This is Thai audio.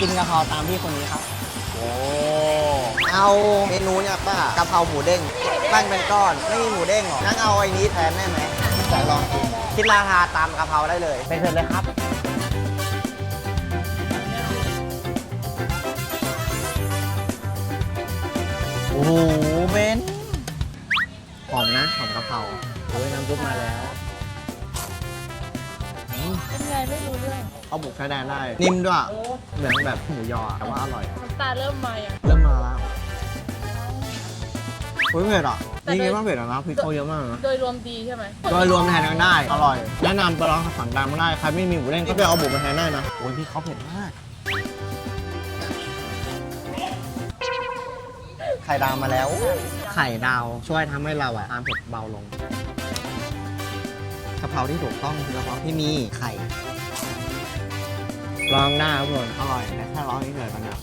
กินกะเพราตามพี่คนนี้ครับ โอ้เอาเมนูเนี่ยป้ากะเพราหมูเด้งปั้นเป็นก้อนไม่มีหมูเด้งหรองั้นเอาไอ้นี้แทนได้ไหมอยากลองกินคิดราคาตามกะเพราได้เลยไปเถอะเลยครับโอ้โหเบนหอมนะหอมกะเพราโอ้ยน้ำซุปมาแล้วอื มเป็นไงไม่รู้เรื่องเอาบุกใช้แดนได้ นิ่มด้วยเหมือนแบบหมูยอแต่ว่าอร่อย น้ำตาเริ่มมาอย่าง เริ่มมาแล้วอุ้ยเผ็ดอะแต่นี่โดยคิดว่าเผ็ดอะนะพริกเขาเยอะมากนะโดยรวมดีใช่ไหมโดยรวมแทนกันได้ อร่อยแนะนำไปลองสั่งตามมาได้ใครไม่มีหมูเด้งก็ไปเอาบุกมาแทนได้นะโอ้ยพี่เขาเผ็ดมากไข่ดาวมาแล้ว ไข่ดาวช่วยทำให้เราอะทานเผ็ดเบาลงกะเพราที่ถูกต้องคือกะเพราที่มีไข่ ลองหน้าครับผมอร่อยและถ้าร้องนิดหน่อยมันแบบ